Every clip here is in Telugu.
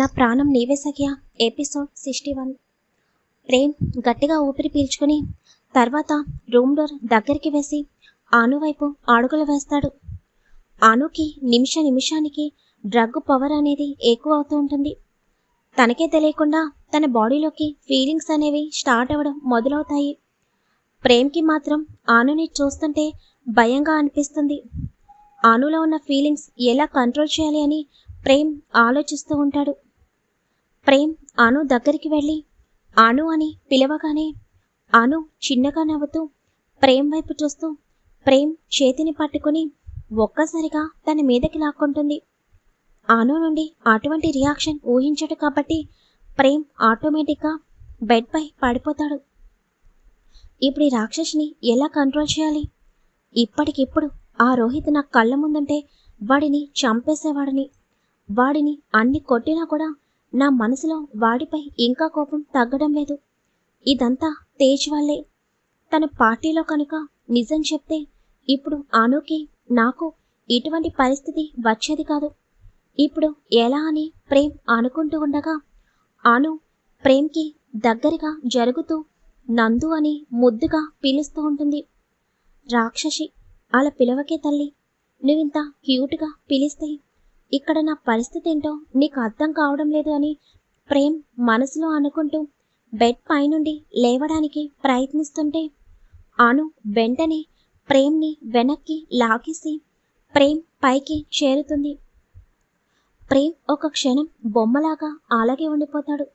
నా ప్రాణం నీవే సఖ్యా. Episode sixty one. ప్రేమ్ గట్టిగా ఊపిరి పీల్చుకుని తర్వాత రూమ్ డోర్ దగ్గరికి వేసి ఆను వైపు అడుగులు వేస్తాడు. ఆనుకి నిమిష నిమిషానికి డ్రగ్ పవర్ అనేది ఎక్కువ అవుతూ ఉంటుంది. తనకే తెలియకుండా తన బాడీలోకి ఫీలింగ్స్ అనేవి స్టార్ట్ అవ్వడం మొదలవుతాయి. ప్రేమ్కి మాత్రం ఆనుని చూస్తుంటే భయంగా అనిపిస్తుంది. ఆనులో ఉన్న ఫీలింగ్స్ ఎలా కంట్రోల్ చేయాలి అని ప్రేమ్ ఆలోచిస్తూ ఉంటాడు. ప్రేమ్ అను దగ్గరికి వెళ్ళి అను అని పిలవగానే అను చిన్నగా నవ్వుతూ ప్రేమ్ వైపు చూస్తూ ప్రేమ్ చేతిని పట్టుకుని ఒక్కసారిగా తన మీదకి లాక్కుంటుంది. అను నుండి అటువంటి రియాక్షన్ ఊహించడు కాబట్టి ప్రేమ్ ఆటోమేటిక్గా బెడ్పై పడిపోతాడు. ఇప్పుడు ఈ రాక్షసిని ఎలా కంట్రోల్ చేయాలి? ఇప్పటికిప్పుడు ఆ రోహిత్ నా కళ్ళ ముందుంటే వాడిని చంపేసేవాడిని. వాడిని అన్ని కొట్టినా కూడా నా మనసులో వాడిపై ఇంకా కోపం తగ్గడం లేదు. ఇదంతా తేజ్ వల్లే తన పార్టీలో కనుక నిజం చెప్తే ఇప్పుడు అనుకి నాకు ఇటువంటి పరిస్థితి వచ్చేది కాదు. ఇప్పుడు ఎలా అని ప్రేమ్ అనుకుంటూ ఉండగా అను ప్రేమ్కి దగ్గరగా జరుగుతూ నందు అని ముద్దుగా పిలుస్తూ ఉంటుంది. రాక్షసి అలా పిలవకే తల్లి నువ్వింత క్యూట్గా పిలిస్తే ఇక్కడ నా పరిస్థితి ఏంటో నీకు అర్థం కావడం లేదు అని ప్రేమ్ మనసులో అనుకుంటూ బెడ్ పైనుండి లేవడానికి ప్రయత్నిస్తుంటే అను వెంటనే ప్రేమ్ని వెనక్కి లాగేసి ప్రేమ్ పైకి చేరుతుంది. ప్రేమ్ ఒక క్షణం బొమ్మలాగా అలాగే ఉండిపోతాడు.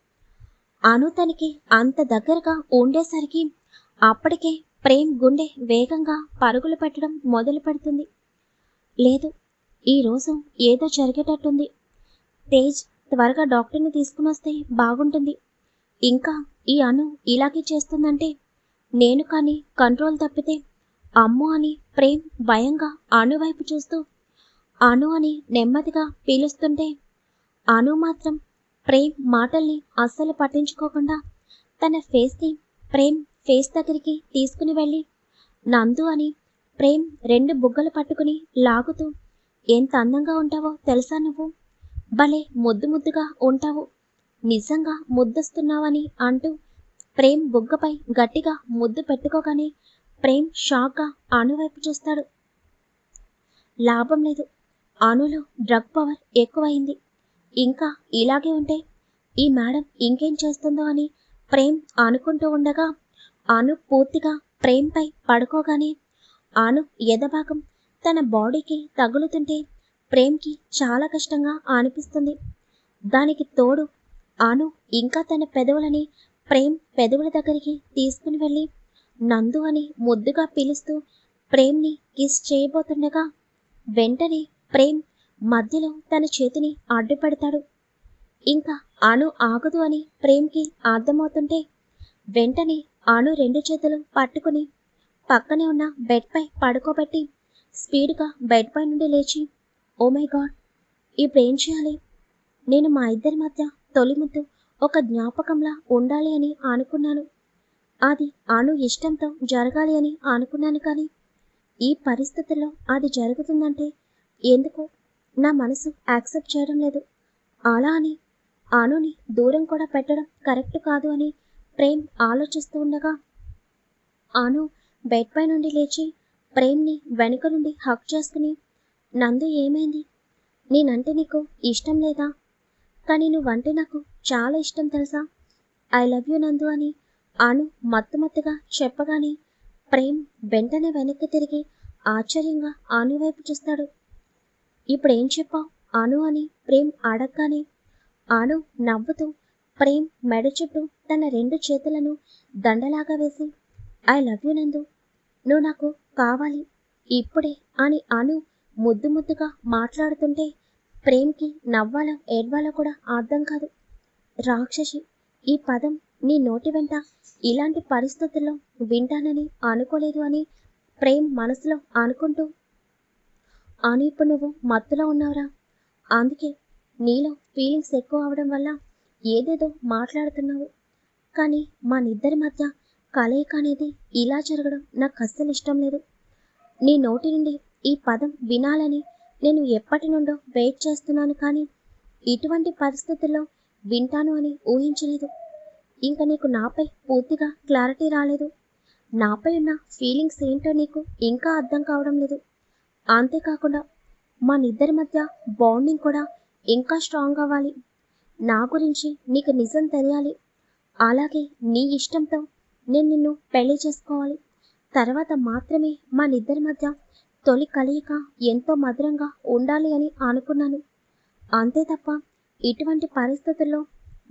అను తనకి అంత దగ్గరగా ఉండేసరికి అప్పటికే ప్రేమ్ గుండె వేగంగా పరుగులు పెట్టడం మొదలు పెడుతుంది లేదు ఈరోజు ఏదో జరిగేటట్టుంది. తేజ్ త్వరగా డాక్టర్ని తీసుకుని వస్తే బాగుంటుంది. ఇంకా ఈ అను ఇలాగే చేస్తుందంటే నేను కానీ కంట్రోల్ తప్పితే అమ్ము అని ప్రేమ్ భయంగా అను వైపు చూస్తూ అను అని నెమ్మదిగా పీలుస్తుంటే అను మాత్రం ప్రేమ్ మాటల్ని అస్సలు పట్టించుకోకుండా తన ఫేస్ని ప్రేమ్ ఫేస్ దగ్గరికి తీసుకుని వెళ్ళి నందు అని ప్రేమ్ రెండు బుగ్గలు పట్టుకుని లాగుతూ ఎంత అందంగా ఉంటావో తెలుసా నువ్వు? భలే ముద్దు ముద్దుగా ఉంటావు. నిజంగా ముద్దొస్తున్నావని అంటూ ప్రేమ్ బుగ్గపై గట్టిగా ముద్దు పెట్టుకోగానే ప్రేమ్ షాక్గా అనువైపు చూస్తాడు. లాభం లేదు. అనులో డ్రగ్ పవర్ ఎక్కువైంది. ఇంకా ఇలాగే ఉంటే ఈ మేడం ఇంకేం చేస్తుందో అని ప్రేమ్ అనుకుంటూ ఉండగా అను పూర్తిగా ప్రేమ్పై పడుకోగానే అను ఎదభాగం తన బాడీకి తగులుతుంటే ప్రేమ్కి చాలా కష్టంగా అనిపిస్తుంది. దానికి తోడు అను ఇంకా తన పెదవులని ప్రేమ్ పెదవుల దగ్గరికి తీసుకుని వెళ్ళి నందు అని ముద్దుగా పిలుస్తూ ప్రేమ్ని కిస్ చేయబోతుండగా వెంటనే ప్రేమ్ మధ్యలో తన చేతిని అడ్డుపెడతాడు. ఇంకా అను ఆగదు అని ప్రేమ్కి అర్థమవుతుంటే వెంటనే అను రెండు చేతులు పట్టుకుని పక్కనే ఉన్న బెడ్పై పడుకోబెట్టి స్పీడ్గా బెడ్ పై నుండి లేచి ఓ మై గాడ్ ఇప్పుడు ఏం చేయాలి? నేను మా ఇద్దరి మధ్య తొలి ముద్దు ఒక జ్ఞాపకంలా ఉండాలి అని అనుకున్నాను. అది అను ఇష్టంతో జరగాలి అని అనుకున్నాను కానీ ఈ పరిస్థితుల్లో అది జరుగుతుందంటే ఎందుకు? నా మనసు యాక్సెప్ట్ చేయడం లేదు. అలా అని అనుని దూరం కూడా పెట్టడం కరెక్ట్ కాదు అని ప్రేమ్ ఆలోచిస్తూ ఉండగా అను బెడ్ పై నుండి లేచి ప్రేమ్ని వెనుక నుండి హక్ చేసుకుని నందు ఏమైంది? నేనంటే నీకు ఇష్టం లేదా? కానీ నువ్వంటే నాకు చాలా ఇష్టం తెలుసా? ఐ లవ్ యూ నందు అని అను మత్తుమత్తుగా చెప్పగానే ప్రేమ్ వెంటనే వెనక్కి తిరిగి ఆశ్చర్యంగా అను వైపు చూస్తాడు. ఇప్పుడేం చెప్పావు అను అని ప్రేమ్ అడగగానే అను నవ్వుతూ ప్రేమ్ మెడ చుట్టూ తన రెండు చేతులను దండలాగా వేసి ఐ లవ్ యూ నందు నువ్వు నాకు కావాలి. ఇప్పుడే అని అను ముద్దు ముద్దుగా మాట్లాడుతుంటే ప్రేమ్కి నవ్వాలో ఏడ్వాలో కూడా అర్థం కాదు. రాక్షసి ఈ పదం నీ నోటి వెంట ఇలాంటి పరిస్థితుల్లో వింటానని అనుకోలేదు అని ప్రేమ్ మనసులో అనుకుంటూ అని ఇప్పుడు నువ్వు మత్తులో ఉన్నావురా. అందుకే నీలో ఫీలింగ్స్ ఎక్కువ అవడం వల్ల ఏదేదో మాట్లాడుతున్నావు. కానీ మా నిద్దరి మధ్య కలయిక అనేది ఇలా జరగడం నాకు అస్సలు ఇష్టం లేదు. నీ నోటి నుండి ఈ పదం వినాలని నేను ఎప్పటి నుండో వెయిట్ చేస్తున్నాను కానీ ఇటువంటి పరిస్థితుల్లో వింటాను అని ఊహించలేదు. ఇంకా నీకు నాపై పూర్తిగా క్లారిటీ రాలేదు. నాపై ఉన్న ఫీలింగ్స్ ఏంటో నీకు ఇంకా అర్థం కావడం లేదు. అంతేకాకుండా మా నిద్దరి మధ్య బాండింగ్ కూడా ఇంకా స్ట్రాంగ్ అవ్వాలి. నా గురించి నీకు నిజం తెలియాలి. అలాగే నీ ఇష్టంతో నేను నిన్ను పెళ్ళి చేసుకోవాలి. తర్వాత మాత్రమే మా నిద్దరి మధ్య తొలి కలయిక ఎంతో మధురంగా ఉండాలి అని అనుకున్నాను. అంతే తప్ప ఇటువంటి పరిస్థితుల్లో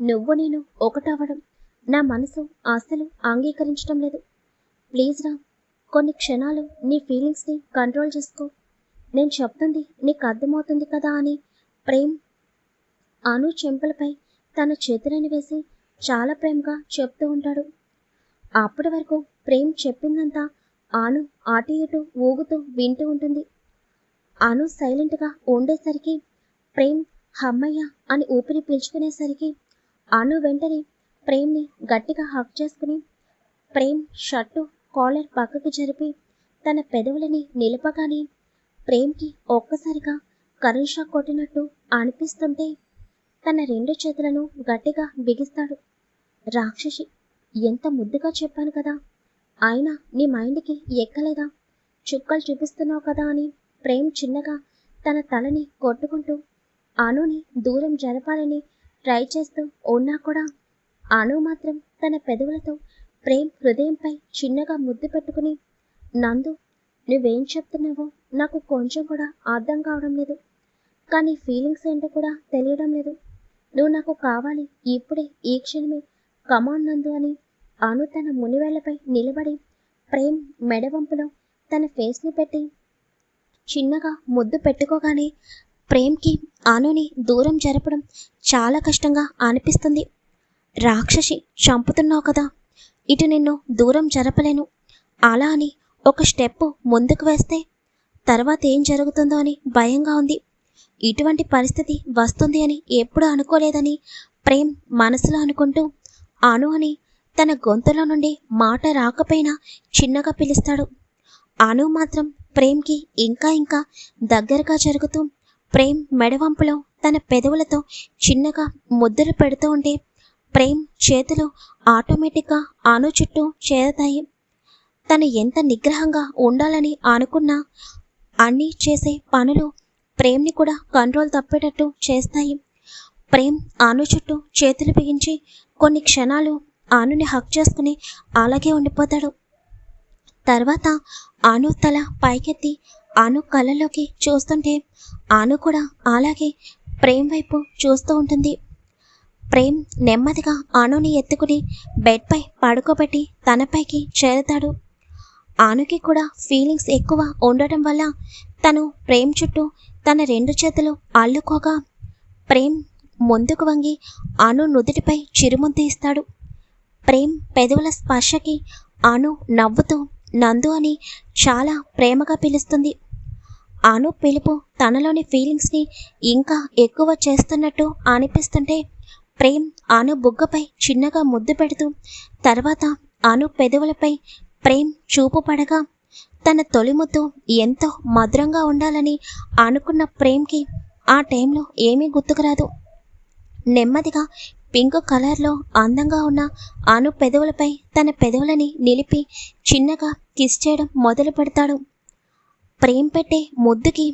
నువ్వు నేను ఒకటవ్వడం నా మనసు అస్సలు అంగీకరించడం లేదు. ప్లీజ్ రా కొన్ని క్షణాలు నీ ఫీలింగ్స్ని కంట్రోల్ చేసుకో. నేను చెప్తుంది నీకు అర్థమవుతుంది కదా అని ప్రేమ్ అను చెంపలపై తన చేతులను వేసి చాలా ప్రేమగా చెప్తూ ఉంటాడు. అప్పటి వరకు ప్రేమ్ చెప్పిందంతా ఆను అటు ఇటు ఊగుతూ వింటూ ఉంటుంది. అను సైలెంట్గా ఉండేసరికి ప్రేమ్ హమ్మయ్య అని ఊపిరి పీల్చుకునేసరికి అను వెంటనే ప్రేమ్ని గట్టిగా హక్ చేసుకుని ప్రేమ్ షర్టు కాలర్ పక్కకు జరిపి తన పెదవులని నిలపగానే ప్రేమ్కి ఒక్కసారిగా కరెంట్ షాక్ కొట్టినట్టు అనిపిస్తుంటే తన రెండు చేతులను గట్టిగా బిగిస్తాడు. రాక్షసి ఎంత ముద్దుగా చెప్పాను కదా. ఆయన నీ మైండ్కి ఎక్కలేదా? చుక్కలు చూపిస్తున్నావు కదా అని ప్రేమ్ చిన్నగా తన తలని కొట్టుకుంటూ అనుని దూరం జరపాలని ట్రై చేస్తూ ఉన్నా కూడా అను మాత్రం తన పెదవులతో ప్రేమ్ హృదయంపై చిన్నగా ముద్దు పెట్టుకుని నందు నువ్వేం చెప్తున్నావో నాకు కొంచెం కూడా అర్థం కావడం లేదు. కానీ ఫీలింగ్స్ ఏంటో కూడా తెలియడం లేదు. నువ్వు నాకు కావాలి ఇప్పుడే ఈ క్షణమే. కమాన్ నందు అని అను తన మునివేళ్ళపై నిలబడి ప్రేమ్ మెడవంపులో తన ఫేస్ని పెట్టి చిన్నగా ముద్దు పెట్టుకోగానే ప్రేమ్కి ఆనుని దూరం జరపడం చాలా కష్టంగా అనిపిస్తుంది. రాక్షసి చంపుతున్నావు కదా. ఇటు నిన్ను దూరం జరపలేను. అలా అని ఒక స్టెప్ ముందుకు వేస్తే తర్వాత ఏం జరుగుతుందో అని భయంగా ఉంది. ఇటువంటి పరిస్థితి వస్తుంది అని ఎప్పుడూ అనుకోలేదని ప్రేమ్ మనసులో అనుకుంటూ అను అని తన గొంతులో నుండి మాట రాకపోయినా చిన్నగా పిలుస్తాడు. అను మాత్రం ప్రేమ్కి ఇంకా ఇంకా దగ్గరగా జరుగుతూ ప్రేమ్ మెడవంపులో తన పెదవులతో చిన్నగా ముద్దులు పెడుతూ ఉంటే ప్రేమ్ చేతులు ఆటోమేటిక్గా అను చుట్టూ చేరతాయి. తను ఎంత నిగ్రహంగా ఉండాలని అనుకున్నా అన్నీ చేసే పనులు ప్రేమ్ని కూడా కంట్రోల్ తప్పేటట్టు చేస్తాయి. ప్రేమ్ అను చుట్టూ చేతులు బిగించి కొన్ని క్షణాలు ఆనుని హక్ చేసుకుని అలాగే ఉండిపోతాడు. తర్వాత ఆను తల పైకెత్తి ఆను కళ్ళలోకి చూస్తుంటే ఆను కూడా అలాగే ప్రేమ్ వైపు చూస్తూ ఉంటుంది. ప్రేమ్ నెమ్మదిగా ఆనుని ఎత్తుకుని బెడ్పై పడుకోబెట్టి తనపైకి చేరుతాడు. ఆనుకి కూడా ఫీలింగ్స్ ఎక్కువ ఉండటం వల్ల తను ప్రేమ్ చుట్టూ తన రెండు చేతులు అల్లుకోగా ప్రేమ్ ముందుకు వంగి ఆను నుదుటిపై చిరుముద్దు ఇస్తాడు. ప్రేమ్ పెదవుల స్పర్శకి అను నవ్వుతూ నందు అని చాలా ప్రేమగా పిలుస్తుంది. అను పిలుపు తనలోని ఫీలింగ్స్ని ఇంకా ఎక్కువ చేస్తున్నట్టు అనిపిస్తుంటే ప్రేమ్ అను బుగ్గపై చిన్నగా ముద్దు పెడుతూ తర్వాత అను పెదవులపై ప్రేమ్ చూపు పడగా తన తొలి ముద్దు ఎంతో మధురంగా ఉండాలని అనుకున్న ప్రేమ్కి ఆ టైంలో ఏమీ గుర్తుకురాదు నెమ్మదిగా పింక్ కలర్లో అందంగా ఉన్న అను పెదవులపై తన పెదవులని నిలిపి చిన్నగా కిస్ చేయడం మొదలు పెడతాడు. ప్రేమ్ పెట్టే ముద్దుకి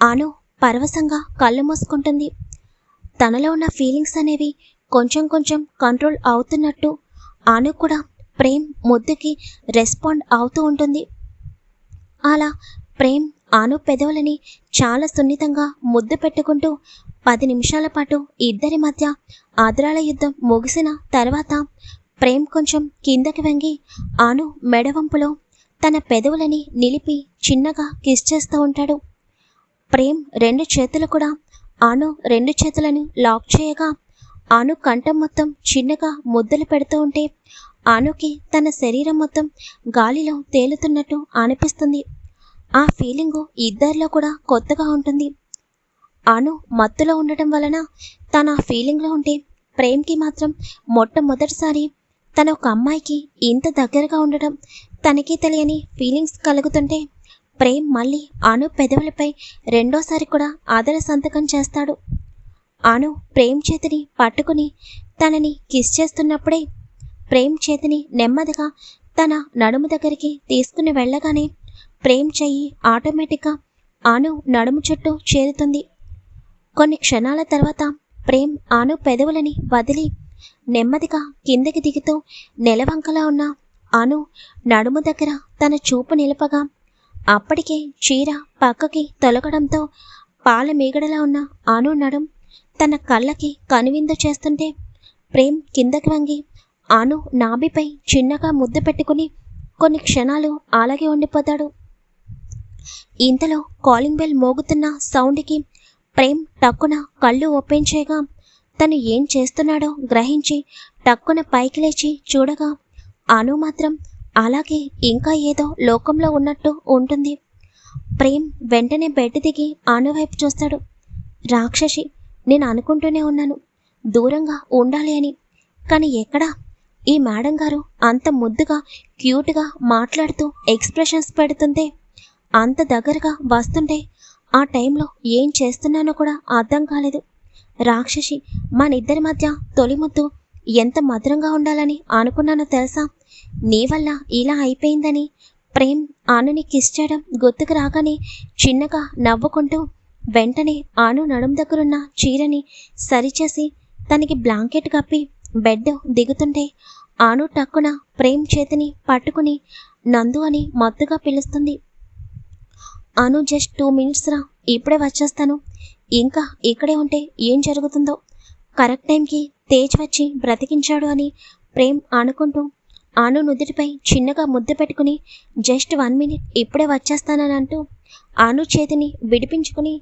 అను పరవశంగా కళ్ళు మూసుకుంటుంది. తనలో ఉన్న ఫీలింగ్స్ అనేవి కొంచెం కొంచెం కంట్రోల్ అవుతున్నట్టు అను కూడా ప్రేమ్ ముద్దుకి రెస్పాండ్ అవుతూ ఉంటుంది. అలా ప్రేమ్ అను పెదవులని చాలా సున్నితంగా ముద్దు పెట్టుకుంటూ పది నిమిషాల పాటు ఇద్దరి మధ్య ఆదరాల యుద్ధం ముగిసిన తర్వాత ప్రేమ్ కొంచెం కిందకి వంగి ఆను మెడవంపులో తన పెదవులని నిలిపి చిన్నగా కిస్ చేస్తూ ఉంటాడు. ప్రేమ్ రెండు చేతులు కూడా ఆను రెండు చేతులను లాక్ చేయగా ఆను కంఠం మొత్తం చిన్నగా ముద్దలు పెడుతూ ఉంటే ఆనుకి తన శరీరం మొత్తం గాలిలో తేలుతున్నట్టు అనిపిస్తుంది. ఆ ఫీలింగు ఇద్దరిలో కూడా కొత్తగా ఉంటుంది. అను మత్తులో ఉండటం వలన తన ఫీలింగ్లో ఉంటే ప్రేమ్కి మాత్రం మొట్టమొదటిసారి తన ఒక అమ్మాయికి ఇంత దగ్గరగా ఉండటం తనకి తెలియని ఫీలింగ్స్ కలుగుతుంటే ప్రేమ్ మళ్ళీ అను పెదవులపై రెండోసారి కూడా ఆదర సంతకం చేస్తాడు. అను ప్రేమ్ చేతిని పట్టుకుని తనని కిస్ చేస్తున్నప్పుడే ప్రేమ్ చేతిని నెమ్మదిగా తన నడుము దగ్గరికి తీసుకుని వెళ్ళగానే ప్రేమ్ చెయ్యి ఆటోమేటిక్గా అను నడుము చుట్టూ చేరుతుంది. కొన్ని క్షణాల తర్వాత ప్రేమ్ ఆను పెదవులని వదిలి నెమ్మదిగా కిందకి దిగుతూ నెలవంకలా ఉన్న అను నడుము దగ్గర తన చూపు నిలపగా అప్పటికే చీర పక్కకి తొలగడంతో పాల మీగడలా ఉన్న అను నడుం తన కళ్ళకి కనువిందు చేస్తుంటే ప్రేమ్ కిందకి వంగి అను నాభిపై చిన్నగా ముద్దు పెట్టుకుని కొన్ని క్షణాలు అలాగే ఉండిపోతాడు. ఇంతలో కాలింగ్ బెల్ మోగుతున్న సౌండ్కి ప్రేమ్ టక్కున కళ్ళు ఓపెన్ చేయగా తను ఏం చేస్తున్నాడో గ్రహించి టక్కున పైకి లేచి చూడగా అను మాత్రం అలాగే ఇంకా ఏదో లోకంలో ఉన్నట్టు ఉంటుంది. ప్రేమ్ వెంటనే బెడ్ దిగి అను వైపు చూస్తాడు. రాక్షసి నేను అనుకుంటూనే ఉన్నాను. దూరంగా ఉండాలి అని. కానీ ఎక్కడా? ఈ మేడం గారు అంత ముద్దుగా క్యూట్గా మాట్లాడుతూ ఎక్స్ప్రెషన్స్ పెడుతుంటే అంత దగ్గరగా వస్తుంటే ఆ టైంలో ఏం చేస్తున్నానో కూడా అర్థం కాలేదు. రాక్షసి మన ఇద్దరి మధ్య తొలి ముద్దు ఎంత మధురంగా ఉండాలని అనుకున్నానో తెలుసా? నీ వల్ల ఇలా అయిపోయిందని ప్రేమ్ ఆనుని కిస్ చేయడం గుర్తుకు రాగానే చిన్నగా నవ్వుకుంటూ వెంటనే ఆను నడుం దగ్గరున్న చీరని సరిచేసి తనకి బ్లాంకెట్ కప్పి బెడ్ దిగుతుంటే ఆను టక్కున ప్రేమ్ చేతిని పట్టుకుని నందు అని మత్తుగా పిలుస్తుంది. అను జస్ట్ టూ మినిట్స్ రా. ఇప్పుడే వచ్చేస్తాను. ఇంకా ఇక్కడే ఉంటే ఏం జరుగుతుందో. కరెక్ట్ టైంకి తేజ్ వచ్చి బ్రతికించాడు అని ప్రేమ్ అనుకుంటూ అను నుదుటిపై చిన్నగా ముద్దు పెట్టుకుని జస్ట్ వన్ మినిట్ ఇప్పుడే వచ్చేస్తానని అంటూ అను చేతిని విడిపించుకుని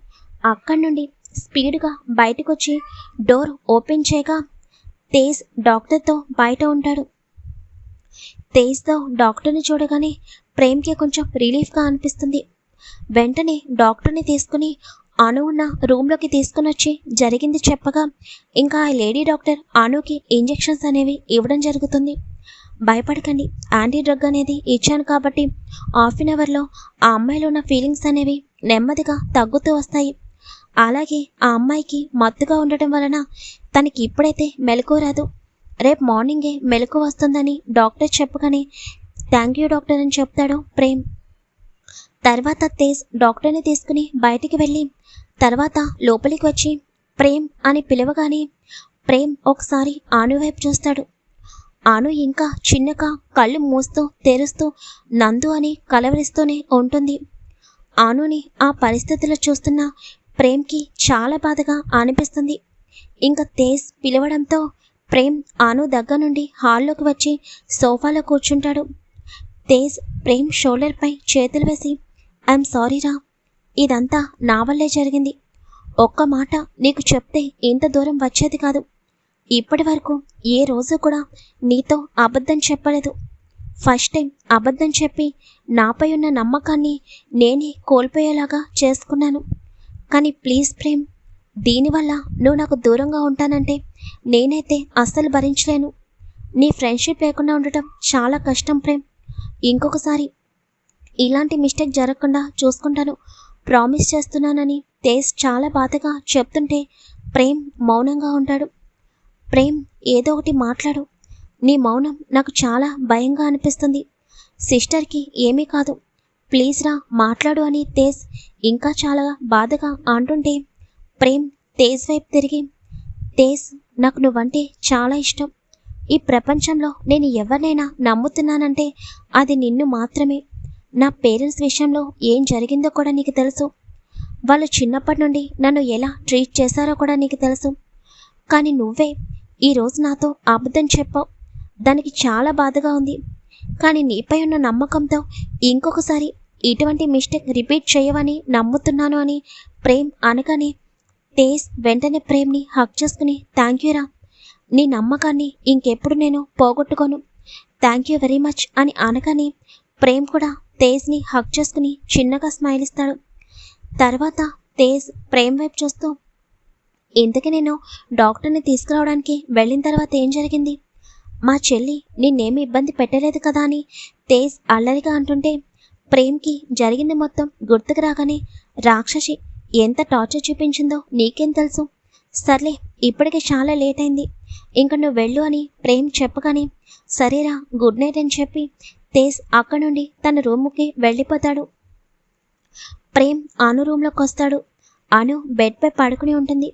అక్కడి నుండి స్పీడ్గా బయటకొచ్చి డోర్ ఓపెన్ చేయగా తేజ్ డాక్టర్తో బయట ఉంటాడు. తేజ్తో డాక్టర్ని చూడగానే ప్రేమ్కి కొంచెం రిలీఫ్గా అనిపిస్తుంది. వెంటనే డాక్టర్ని తీసుకుని అను ఉన్న రూమ్లోకి తీసుకుని వచ్చి జరిగింది చెప్పగా ఇంకా ఆ లేడీ డాక్టర్ అనుకి ఇంజెక్షన్స్ అనేవి ఇవ్వడం జరుగుతుంది. భయపడకండి. యాంటీ డ్రగ్ అనేది ఇచ్చాను కాబట్టి హాఫ్ అన్ అవర్లో ఆ అమ్మాయిలో ఉన్న ఫీలింగ్స్ అనేవి నెమ్మదిగా తగ్గుతూ వస్తాయి. అలాగే ఆ అమ్మాయికి మత్తుగా ఉండటం వలన తనకి ఇప్పుడైతే మెలకు రాదు. రేపు మార్నింగే మెలకు వస్తుందని డాక్టర్ చెప్పగానే థ్యాంక్ యూ డాక్టర్ అని చెప్తాడు ప్రేమ్. తర్వాత తేజ్ డాక్టర్ని తీసుకుని బయటికి వెళ్ళి తర్వాత లోపలికి వచ్చి ప్రేమ్ అని పిలవగానే ప్రేమ్ ఒకసారి ఆను వైపు చూస్తాడు. ఆను ఇంకా చిన్నగా కళ్ళు మూస్తూ తెరుస్తూ నందు అని కలవరిస్తూనే ఉంటుంది. ఆనుని ఆ పరిస్థితిలో చూస్తున్న ప్రేమ్కి చాలా బాధగా అనిపిస్తుంది. ఇంకా తేజ్ పిలవడంతో ప్రేమ్ ఆను దగ్గర నుండి హాల్లోకి వచ్చి సోఫాలో కూర్చుంటాడు. తేజ్ ప్రేమ్ షోల్డర్పై చేతులు వేసి ఐఎమ్ సారీరా ఇదంతా నా వల్లే జరిగింది. ఒక్క మాట నీకు చెప్తే ఇంత దూరం వచ్చేది కాదు. ఇప్పటి వరకు ఏ రోజు కూడా నీతో అబద్ధం చెప్పలేదు. ఫస్ట్ టైం అబద్ధం చెప్పి నాపై ఉన్న నమ్మకాన్ని నేనే కోల్పోయేలాగా చేసుకున్నాను. కానీ ప్లీజ్ ప్రేమ్ దీనివల్ల నువ్వు నాకు దూరంగా ఉంటానంటే నేనైతే అస్సలు భరించలేను. నీ ఫ్రెండ్షిప్ లేకుండా ఉండటం చాలా కష్టం ప్రేమ్. ఇంకొకసారి ఇలాంటి మిస్టేక్ జరగకుండా చూసుకుంటాను. ప్రామిస్ చేస్తున్నానని తేజ్ చాలా బాధగా చెప్తుంటే ప్రేమ్ మౌనంగా ఉంటాడు. ప్రేమ్ ఏదో ఒకటి మాట్లాడు. నీ మౌనం నాకు చాలా భయంగా అనిపిస్తుంది. సిస్టర్కి ఏమీ కాదు. ప్లీజ్ రా మాట్లాడు అని తేజ్ ఇంకా చాలా బాధగా అంటుంటే ప్రేమ్ తేజ్ వైపు తిరిగి తేజ్ నాకు నువ్వంటే చాలా ఇష్టం. ఈ ప్రపంచంలో నేను ఎవరినైనా నమ్ముతున్నానంటే అది నిన్ను మాత్రమే. నా పేరెంట్స్ విషయంలో ఏం జరిగిందో కూడా నీకు తెలుసు. వాళ్ళు చిన్నప్పటి నుండి నన్ను ఎలా ట్రీట్ చేశారో కూడా నీకు తెలుసు. కానీ నువ్వే ఈరోజు నాతో అబద్ధం చెప్పావు. దానికి చాలా బాధగా ఉంది. కానీ నీపై ఉన్న నమ్మకంతో ఇంకొకసారి ఇటువంటి మిస్టేక్ రిపీట్ చేయవని నమ్ముతున్నాను అని ప్రేమ్ అనగానే తేజ్ వెంటనే ప్రేమ్ని హక్ చేసుకుని థ్యాంక్ యూరా నీ నమ్మకాన్ని ఇంకెప్పుడు నేను పోగొట్టుకోను. థ్యాంక్ యూ వెరీ మచ్ అని అనగానే ప్రేమ్ కూడా తేజ్ని హక్ చేసుకుని చిన్నగా స్మైల్ ఇస్తాడు. తర్వాత తేజ్ ప్రేమ్ వైపు చూస్తూ ఇంతకీ నేను డాక్టర్ని తీసుకురావడానికి వెళ్ళిన తర్వాత ఏం జరిగింది? మా చెల్లి నిన్నేమి ఇబ్బంది పెట్టలేదు కదా అని తేజ్ అల్లరిగా అంటుంటే ప్రేమ్కి జరిగింది మొత్తం గుర్తుకు రాగానే రాక్షసి ఎంత టార్చర్ చూపించిందో నీకేం తెలుసు? సర్లే ఇప్పటికే చాలా లేట్ అయింది. ఇంక నువ్వు వెళ్ళు అని ప్రేమ్ చెప్పగానే సరేరా గుడ్ నైట్ అని చెప్పి తేజ్ అక్కడ నుండి తన రూముకి వెళ్ళిపోతాడు. ప్రేమ్ అను రూమ్లోకి వస్తాడు. అను బెడ్పై పడుకుని ఉంటుంది.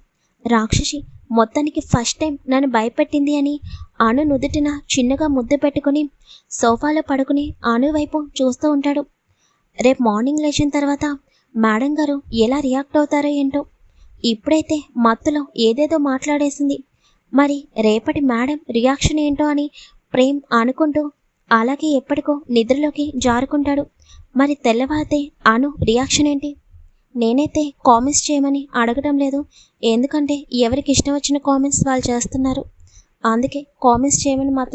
రాక్షసి మొత్తానికి ఫస్ట్ టైం నన్ను భయపెట్టింది అని అను నుదుటిన చిన్నగా ముద్దు పెట్టుకుని సోఫాలో పడుకుని అను వైపు చూస్తూ ఉంటాడు. రేపు మార్నింగ్ లేచిన తర్వాత మేడం గారు ఎలా రియాక్ట్ అవుతారో ఏంటో ఇప్పుడైతే మత్తులో ఏదేదో మాట్లాడేసింది. మరి రేపటి మేడం రియాక్షన్ ఏంటో అని ప్రేమ్ అనుకుంటూ అలాగే ఎప్పటికో నిద్రలోకి జారుకుంటాడు. మరి తెల్లవారితే అను రియాక్షన్ ఏంటి? నేనైతే కామెంట్స్ చేయమని అడగడం లేదు. ఎందుకంటే ఎవరికి ఇష్టం వచ్చిన కామెంట్స్ వాళ్ళు చేస్తున్నారు. అందుకే కామెంట్స్ చేయమని మాత్రం